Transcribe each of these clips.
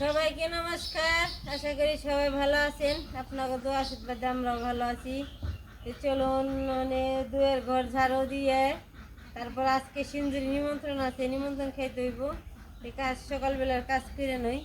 সবাইকে নমস্কার। আশা করি সবাই ভালো আছেন। আপনাকে তো আশীর্বাদে আমরাও ভালো আছি। চলুন মানে দুয়ের ঘর ঝাড়ু দিয়ে তারপর আজকে সিন্দুরি নিমন্ত্রণ আছে। নিমন্ত্রণ খাইতে হইব। কাজ সকালবেলার কাজ করে নই।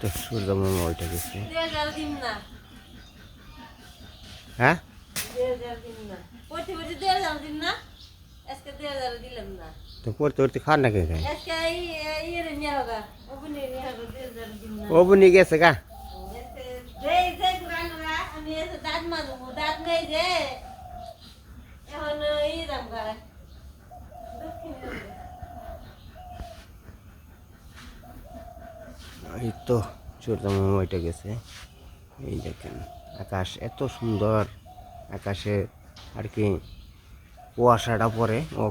তো সূর্য মামা ওইটা গেছে। হ্যাঁ? দুয়ের ঝাড়ু দিন না। পড়তে পড়তে দুয়ের ঝাড়ু দিন না আজকে দুয়ের ঝাড়ু দিলাম না তো পড়তে পড়তে খান না কে খাই আজকে এই ইয়ে নিয়ে হোগা ওপনে নিয়ে হোগা দুয়ের ঝাড়ু দিন না ও বুনি গেছে গা যেই যেই দোকানরা আমি এসে দাঁত মাজবো দাঁত নেই যে এখন ই দাম গায় এই তো চোরদা মামা ওইটা গেছে। এই দেখেন, আকাশ এত সুন্দর। আকাশে আর কি কুয়াশাটা পরে, ও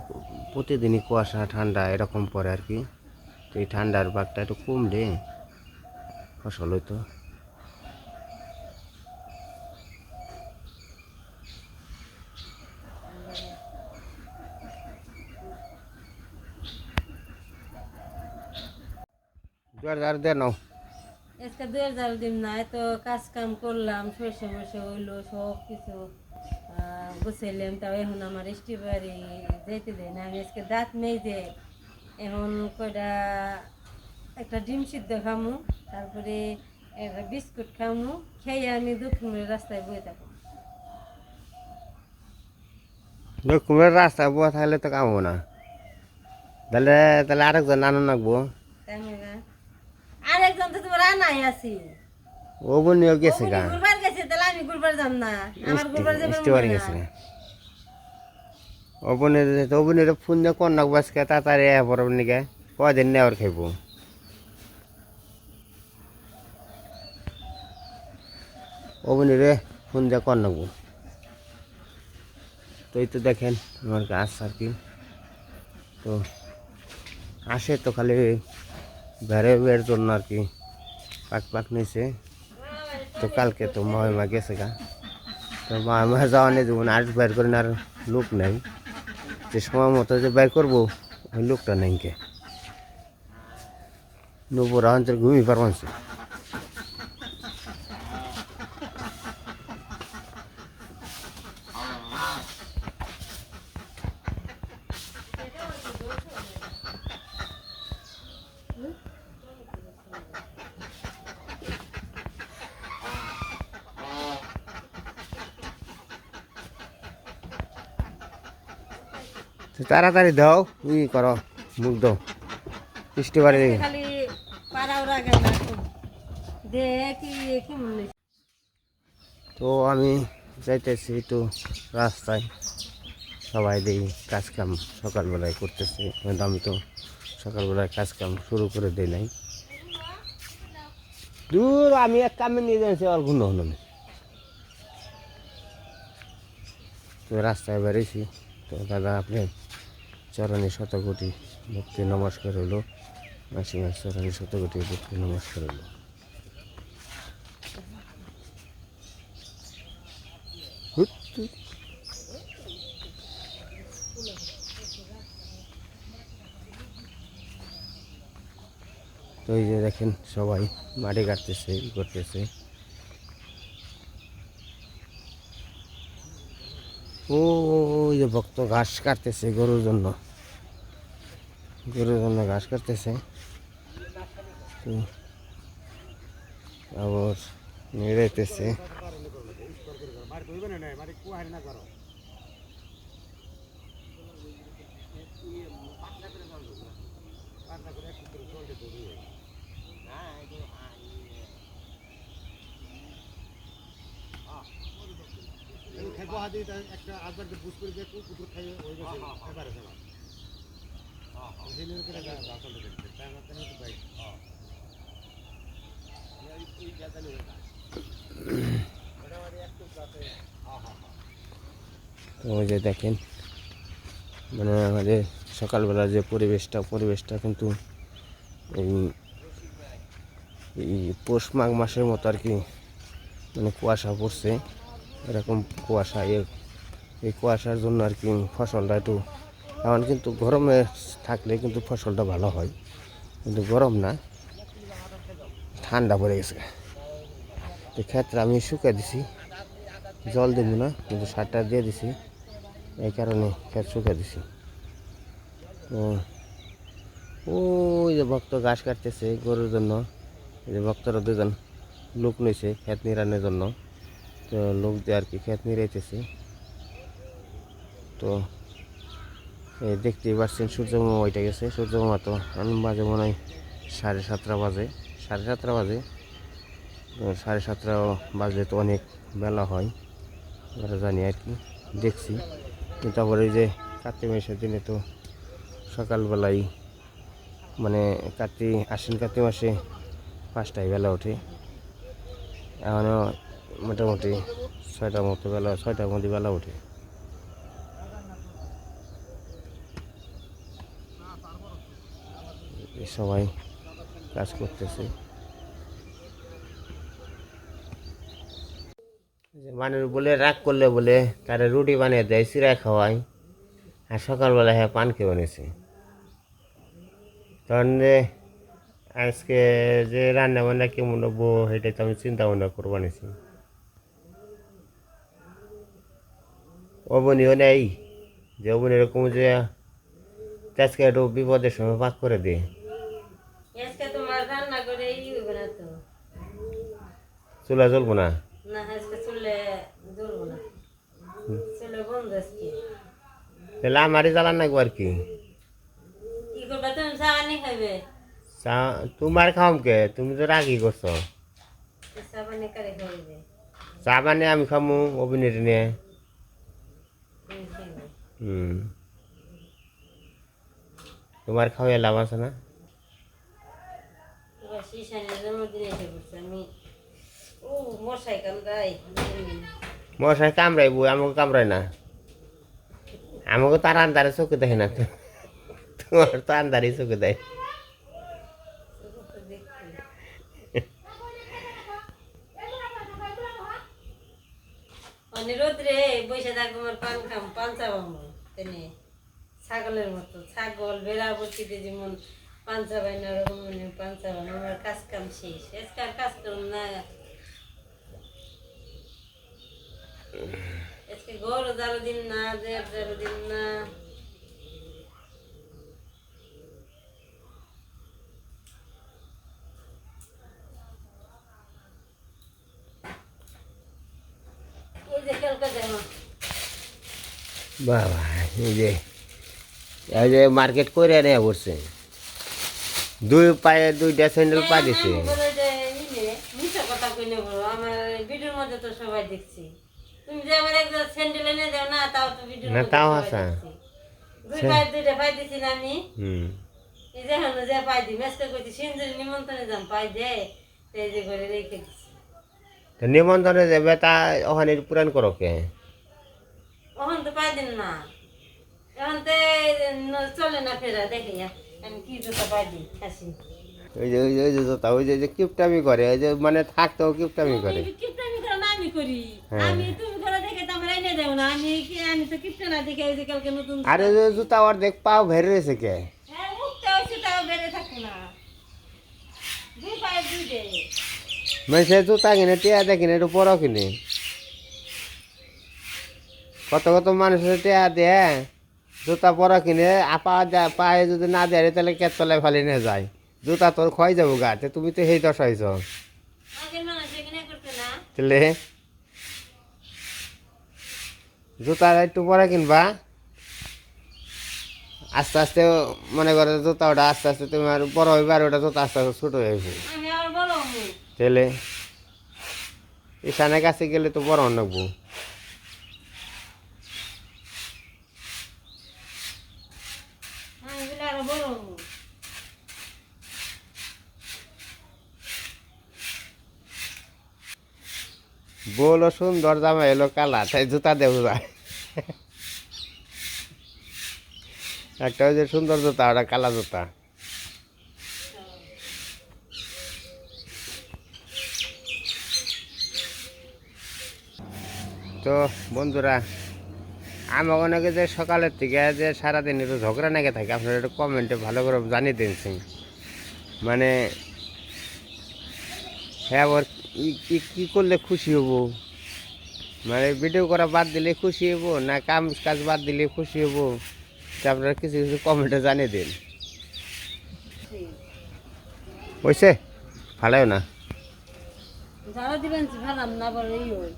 প্রতিদিনই কুয়াশা, ঠান্ডা এরকম পরে আর কি। তো এই ঠান্ডার বাঘটা একটু কমলে ফসল হইতো। জোয়ার জার দে নাও। আজকে দুয়ের জাল দিন না এত কাজ কাম করলাম সরষে মরষে হইল সব কিছু গুছাইলাম। তাও এখন আমার স্টিবারি যেতে দেয় না। আমি আজকে দাঁত নেই যে এখন কয়টা একটা ডিম সিদ্ধ খামু তারপরে একটা বিস্কুট খামু খেয়ে আমি দক্ষিণ রাস্তায় বয়ে থাকব। কুমির রাস্তা বুয়া থাকলে তো কাম না। তাহলে তাহলে আরেকজন আনো নাকবো। তাই না আরেকজন তো তোমার আনাই আছি। ও বনিও গেছে গা। গুরবার গেছে তাহলে আমি গুরবার যাব না। আমার গুরবার যাবে ইস্টিবারে গেছে গা ও বনের ও বনের ফোন দিয়ে কোন নাকবো আজকে তাড়াতাড়ি আয়া পড়ব নিকে কদিন নেওয়ার খাইব? ও বনিরে ফোন দিয়ে কোন নাকবো তো এই তো দেখেন আমার গাছ আর কি। তো আসে তো খালি বেড়ে বের জন্য আর কি পাক পাক নিয়েছে তো কালকে তো মহিমা গেছে গা। তো মহিমা যাওয়া নেই যেমন আর বের করেন আর লোক নেই। যে সময় মতো যে বের করব, ওই লোকটা নেই কে নবরা অঞ্চল ঘুমিয়ে পারমানছে তাড়াতাড়ি দাও ই করো মুখ দাও বৃষ্টি বাড়ি তো আমি যাইতেছি একটু রাস্তায়। সবাই দেখি কাজ কাম সকালবেলায় করতেছি কিন্তু আমি তো সকালবেলায় কাজ কাম শুরু করে দিই নাই। দূর আমি এক কামে নিয়ে যাচ্ছি আর হলো না। তো রাস্তায় বেরিয়েছি। তো দাদা আপনি চরণে শতকোটি ভক্তি নমস্কার হলো মাসিমার চরণে শতকোটি ভক্তি নমস্কার হলো। তো এই যে দেখেন সবাই মাটি কাটতেছে, ই করতেছে। ও যে ভক্ত ঘাস কাটতেছে গরুর জন্য। গরুর জন্য ঘাস কাটতেছে তো আবার নেড়াইতেছে খাইবো হাতে একটা আজবার বুঝ করে দিয়ে কুকুর খাইয়ে হয়ে গেছে এবারে তো ওই যে দেখেন মানে আমাদের সকালবেলা যে পরিবেশটা পরিবেশটা কিন্তু এই এই পৌষ মাঘ মাসের মতো আর কি মানে কুয়াশা পড়ছে। এরকম কুয়াশা এই কুয়াশার জন্য আর কি ফসলটা একটু এখন কিন্তু গরমে থাকলে কিন্তু ফসলটা ভালো হয়, কিন্তু গরম না, ঠান্ডা পড়ে গেছে। তো ক্ষেত্রে আমি শুকা দিছি, জল দেবো না, কিন্তু সারটা দিয়ে দিছি, এই কারণে ক্ষেত শুকা দিছি। ওই যে ভক্ত ঘাস কাটতেছে গরুর জন্য, এই যে ভক্তরা দুজন লোক নিয়েছে ক্ষেত নিরানোর জন্য, তো লোক দিয়ে আর কি ক্ষেত নিরাইতেছে। তো দেখতেই পাচ্ছেন সূর্যমামা ওইটা গেছে। সূর্যমামা তো এখন বাজে মনে হয় সাড়ে সাতটা বাজে। সাড়ে সাতটা বাজে সাড়ে সাতটা বাজলে তো অনেক বেলা হয়, আমরা জানি আর কি, দেখছি। তারপরে এই যে কার্তিক মাসের দিনে তো সকালবেলায় মানে কার্তিক, আশ্বিন কার্তিক মাসে পাঁচটায় বেলা ওঠে। এখনও মোটামুটি ছয়টার মতো বেলা, ছয়টার মধ্যে বেলা ওঠে। সবাই কাজ করতেছে। মানুষ বলে, রাগ করলে বলে, তারা রুটি বানিয়ে দেয় চিরা খাওয়ায়, আর সকালবেলা হ্যাঁ পান খেয়ে বানিয়েছে যে আজকে যে রান্না বান্না কেমন হব সেটা তো আমি চিন্তা ভাবনা করে বানিয়েছি অবনীও নেই, যে অবনী এরকম যে আজকে একটু বিপদের সময় পাক করে দে আজকে তোমার রান্না করে ই হইবে না তো চুলা জ্বলবো না? তাহলে আমারই জ্বালান নাকবো আর কি। তোমার খাওয়াম তুমি তো রাগি করছ। চা মানে আমি খামু অভিনেট নিয়ে। হুম। তোমার খাওয়াই লাভ আছে না? জন্মদিনে মশাই কামড়াই কামড়াইবো আমাকে কামড়ায় না। আমাকে তার আন্দারে চোখে দেয় না। তো তোমার তো আন্দারে চোখে দেয়। রোদ্রে বসে থাকব আমার পান খাম পান চাবামো। তেনে ছাগলের মতো ছাগল বেড়া বসিতে যেমন পান চাবাই না ওরকম পান চাবানো আমার কাজ কাম শেষ। আজকে আর কাজ করুন না। আজকে ঘর যারো দিন না দেড় যারো দিন না। এই যে কালকে দেখো বাবা এই যে এই যে মার্কেট করে পড়ছে দুই পায়ে দুইটা স্যান্ডেল পা দিছে আমার ভিডিওর মধ্যে তো সবাই দেখছি। তুমি যে আমার একজন স্যান্ডেল এনে দাও না তাও তো না, তাও। দুই দুইটা পাই দিছি না আমি। হুম। এই যে হলো যে পাই দি মেসকে কইছি সিন্দুরি নিমন্ত্রণে যাম পাই দে এই যে করে রেখে দিছি। তো নিমন্ত্রণে যাবে তা ওখানে পুরান করো কে? ওখান তো পাই দিন না। এখন তো চলে না ফেরা দেখি আমি কি জুতা পাই দিই ওই যে ওই যে ওই যে জোতা ওই যে কিপটামি করে ওই যে মানে থাকতেও কিপটামি করে। কিপটামি করে আমি করি। হ্যাঁ। আমি তুমি করে দেখে তো আমার এনে দেও না। আমি কি আমি তো কিপটা না দেখে ওই যে কালকে নতুন আরে জুতা ওর দেখ পাও ভেরে রয়েছে কে? হ্যাঁ মুখটা হচ্ছে তাও থাকে না। দুই পায়ে দুই দে। মানে সে জুতা কিনে টিয়া না একটু বড় কিনে। কত কত মানুষের টিয়া দেয় জুতা বড় কিনে আপা যা- পায়ে যদি না দেয় তাহলে কেত তলায় ফালি নিয়ে যায়। জুতা তোর ক্ষয় যাব গাতে তুমি তো সেই মানুষ করতে না। তাহলে? জুতা একটু পরে কিনবা। আস্তে আস্তে মনে করে জুতা ওটা আস্তে আস্তে তুমি আর বড় হইবে আর ওটা জুতা আস্তে আস্তে ছোট হয়ে আবার তাহলে ঈশানের কাছে গেলে তো বড় নেব আমি বলে আরও বড় বলো সুন্দর জামা এলো কালা, তাই জুতা দেব যায় একটা ওই যে সুন্দর জুতা, ওটা কালা জুতা। তো বন্ধুরা, আমি অনেকে যে সকালের থেকে যে সারাদিন একটু ঝগড়া নাকি থাকে, আপনারা একটু কমেন্টে ভালো করে জানিয়ে দিয়েছেন। মানে হ্যাঁ ই- কি করলে খুশি হব। মানে ভিডিও করা বাদ দিলে খুশি হব, না কাম কাজ বাদ দিলে খুশি হব? আপনারা কিছু কিছু কমেন্টে জানিয়ে দিন। হয়েছে ভালো না? না বলে এই ওই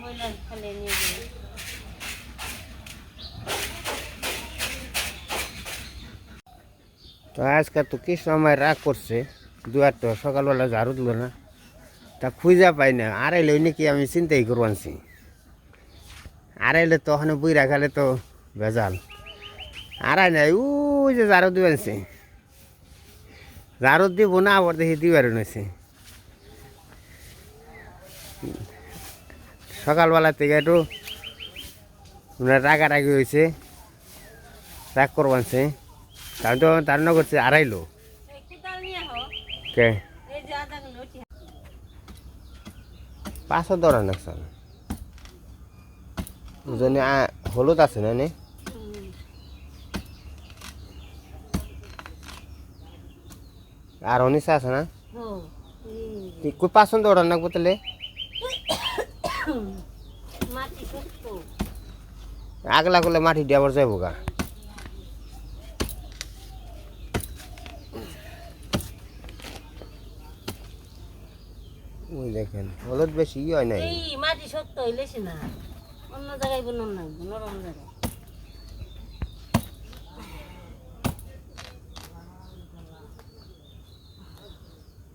ময়লা খালে নিয়ে যাবে তো আজকে তো কি সময় রাগ করছে দু একটা সকালবেলা ঝাড়ু দিল না। তা খুঁজা পাই না, আড়াইলে নাকি আমি চিন্তাই করবানছি আড়াইলে তো ওখানে বই রাখালে তো ভেজাল। আড়াই নাই, ওই যে ঝাড়ু দিবানছে ঝাড়ু দিব না, আবার দেখি দিবার নইছে সকালবেলা থেকে একটু মানে রাগারাগি হয়েছে রাগ করবানছে তার তো তার করছে আড়াইলো কে? পাঁচশো দৌড়া নাকসাল ওজনে হলুদ আছে না নে? আর অনিশা আছে না? কই পাঁচশো দৌড়া নাকবো তাহলে? আগলা করলে মাটি দিয়ে আবার যাব গা ওই দেখেন হলুদ বেশি হয় নাই। এই মাটি শক্ত হইলেছে না। অন্য জায়গায় বলুন না নরম জায়গায়।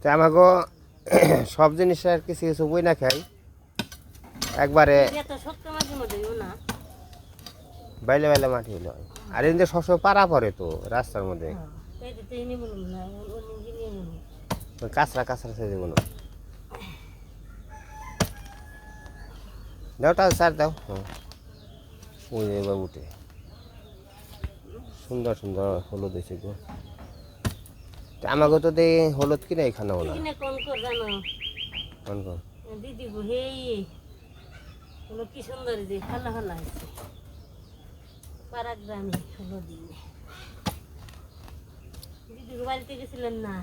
তা আমাকে সব জিনিস আর কিছু কিছু বই না খাই। একবারে বাইলে বাইলে মাটি হলো আর এমনি সবসময় পাড়া পড়ে তো রাস্তার মধ্যে। বলুন বলুন ওই কাঁচরা কাঁচরা সাইজে কোনো দাওটা স্যার দাও। হ্যাঁ ওই এবার উঠে। সুন্দর সুন্দর হলুদ হয়েছে গো। আমাকে তো দে হলুদ কিনে এখানে না। কিনে কোন কর জানো? কোন কোন দিদি গো হেই হলো কি সুন্দর যে হালা হালা আছে পাড়া গ্রামে হলো দিয়ে দিদি বাড়িতে গেছিলেন না?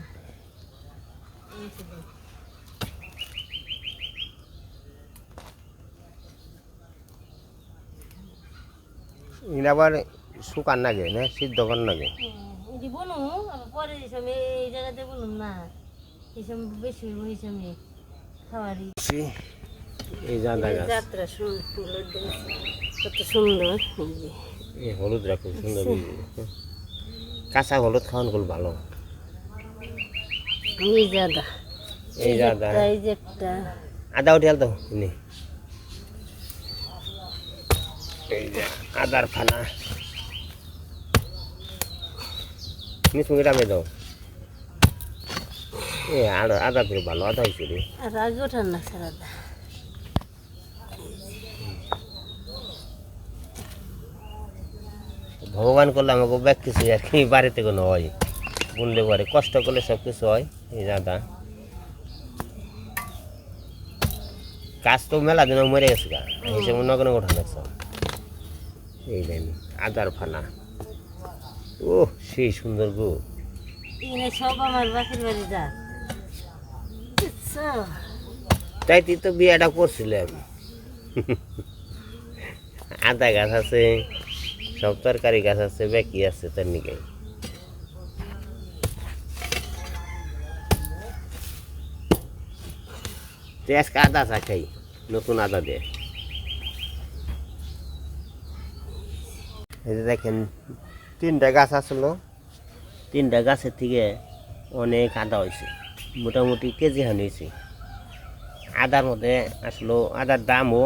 ইন আবার শুকান লাগে না? সিদ্ধ কর লাগে এই পরে জায়গাতে বলুন না এই সময় বেশি হইব এই সময় খাওয়ারই এই জাদা গাছ যাত্রা সুন্দর কত সুন্দর। এই হলুদ রাখো সুন্দর কাঁচা হলুদ খাওয়ানগুলো ভালো। এই জাদা এই জাদা এই যে একটা। আদা দাও নি। এই যে আদার ফানা মিস মুগিটা দাও। এ আদা আদা ফিরে ভালো আদা হয়েছে রে। ভগবান করলে আমাকে ব্যাগ কিছু আর কি বাড়িতে কোনো হয়। বুনলে পারে কষ্ট করলে সব কিছু হয় এই দাদা গাছ তো মেলা দিন মরে গেছে গা। হিসেবে নগনে ওঠা লাগছে এই দেন আদার ফানা ও সেই সুন্দর গো। সব আমার বাপের বাড়ি যা তাই তুই তো বিয়েটা করছিলাম। আদা গাছ আছে সব তরকারি গাছ আছে বেকি আছে তার নিকে। তুই আজকে আদা চা খাই নতুন আদা দিয়ে এই দেখেন, তিনটা গাছ আসলো। তিনটা গাছের থেকে অনেক আদা হয়েছে, মোটামুটি কেজি হান হয়েছে। আদার মধ্যে আসলো, আদার দামও,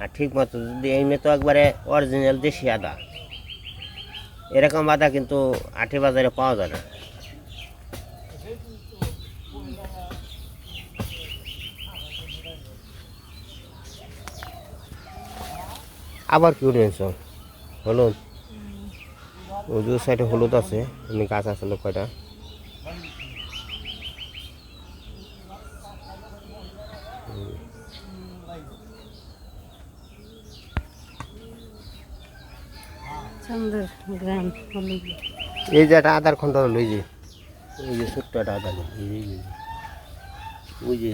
আর ঠিক মতো যদি এমনি তো একবারে অরিজিনাল দেশি আদা, এরকম আদা কিন্তু আটে বাজারে পাওয়া যায় না। আবার কি উঠেছ হলুদ। দু সাইডে হলুদ আছে এমনি গাছ আসলে কয়টা। সুন্দর এই যে একটা আধার খন্ড হলো এই যে। এই যে ছোট্ট একটা আধার ওই যে।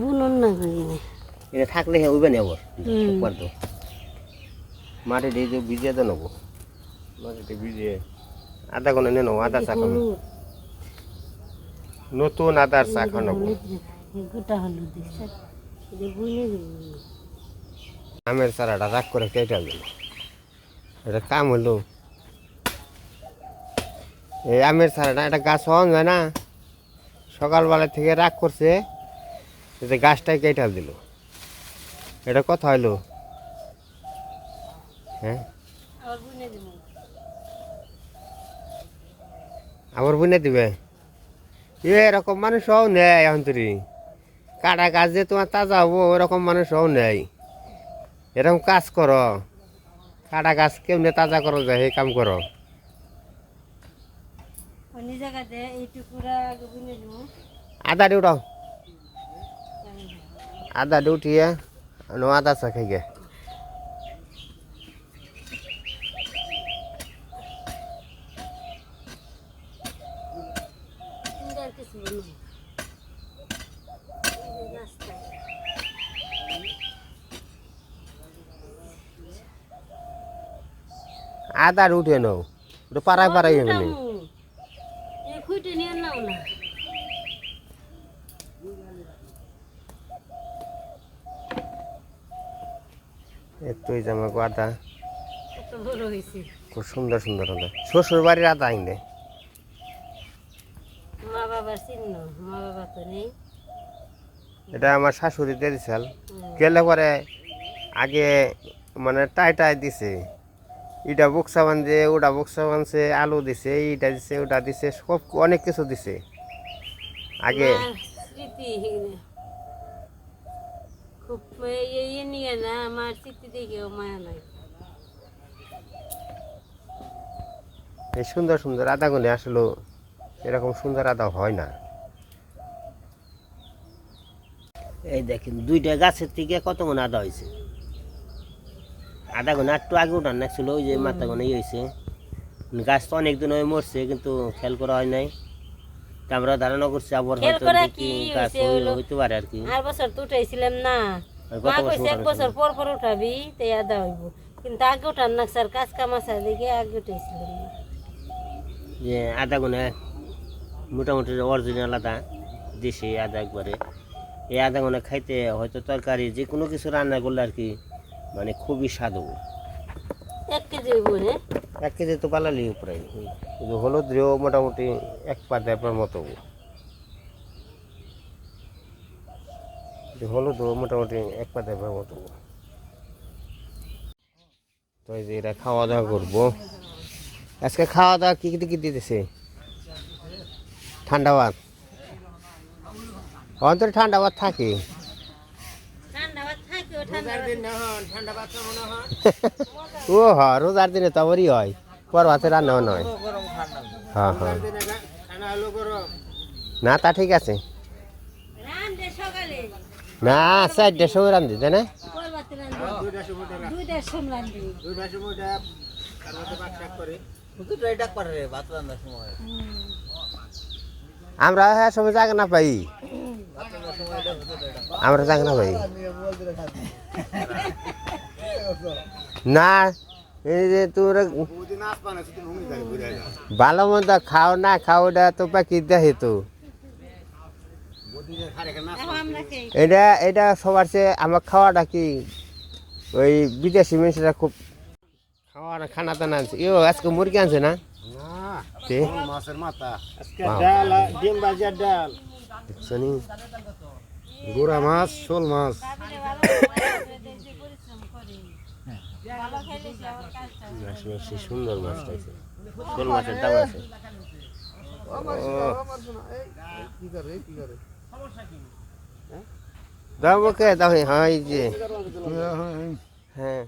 বুনন না এটা থাকলে হ্যাঁ উইবে নেব। হুম। তো। মাটি দিয়ে যে ভিজিয়ে তো নেব। মাটিতে ভিজিয়ে। আধা ঘণ্টা নিয়ে নেব আধা চা খাব। নতুন আদার চা বুনে দেবো আমের চারাটা রাগ করে কেটে দিল। এটা কাম হলো। এই আমের চারাটা একটা গাছ হওয়া যায় না। সকালবেলা থেকে রাগ করছে গাছটাই কেটে দিল। এটা কথা হলো? হ্যাঁ? আবার বুনে দেবো। এরকম মানুষও নেয় অন্তরি কাটা গাছ যে তোমার তাজা হব ওরকম মানুষ হও নেই। এরকম কাজ করো। কাটা গাছ কেমনে তাজা করো যায় সেই কাম করো। আদা ডিউটিয়ে নো আদা চা খাই গে সুন্দর কিছু বুনবো এই যে রাস্তায় আদা উঠে নাও পাড়ায় হবে খুঁটে নিয়ে নাও না। এতই জামা আদা খুব সুন্দর সুন্দর আদা শ্বশুর বাড়ির আদা আইনে মা বাবার চিহ্ন মা বাবা তো নেই। এটা আমার শাশুড়ি দিছাল। গেলে পরে আগে মানে টাই টাই দিছে। ইটা বক্সা বানছে ওটা বক্সা বানছে আলু দিছে ইটা দিছে ওটা দিছে সব অনেক কিছু দিছে। আগে এই সুন্দর সুন্দর আদা গুনে আসলে এরকম সুন্দর আদা হয় না। এই দেখেন, দুইটা গাছের থেকে কত গুণ আদা হয়েছে? আদা গুণ একটু আগে উঠান না ছিল ওই যে মাথা গুণ ইয়ে হয়েছে। গাছ তো অনেক দিন হয়ে মরছে, কিন্তু খেয়াল করা হয় নাই। আমরা ধারণা করছি আবার হয়তো কি গাছ হইতে পারে আর কি। আর বছর তো উঠাইছিলাম না। মা কইছে এক বছর পর পর উঠাবি তাই আদা হইব। কিন্তু আগে উঠান না স্যার কাজ কাম আছে দেখে আগে উঠাইছিলাম যে আদা গুনে মোটামুটি অরিজিনাল আদা দেশি আদা একবারে। এই আদা গুনে খাইতে হয়তো তরকারি যে কোনো কিছু রান্না করলে আর কি মানে খুবই স্বাদ এক কেজি হইব হ্যাঁ এক কেজি তো পালালি উপরে। কিন্তু হলুদ দিয়েও মোটামুটি এক পা দেড় মতো। হলুদ মোটামুটি এক পা দেড় মতো। তো এই যে এরা খাওয়া দাওয়া করব। আজকে খাওয়া দাওয়া কি কি কি দিতেছে ঠান্ডা ভাত। অন্তরে ঠান্ডা ভাত থাকে ঠান্ডা ভাত থাকেও ঠান্ডা ভাত ও হ রোজার দিনে তো আমারই হয় পর ভাতে রান্না নয় হ্যাঁ। হ্যাঁ না তা ঠিক আছে। না চারটার সময় রান্ধি তাই না? রান্ধে। আমরা হ্যাঁ সময় জায়গা না পাই। আমরা জায়গা না পাই। না এই যে তোমরা ভালো মন্দ খাও না খাও এটা তো পাখি দেখে তো। এটা এটা সবার চেয়ে আমার খাওয়াটা কি ওই বিদেশি মানুষরা খুব খাওয়াটা খানা টানা আনছে ইও আজকে মুরগি আনছে না? মাছের মাথা? ডাল ডিম ভাজিয়া ডাল। নি? গুড়া মাছ শোল মাছ। সুন্দর মাছ পাইছে শোল মাছের দাম আছে। কি করে কি করে দাম ওকে দাম হ্যাঁ। যে হ্যাঁ।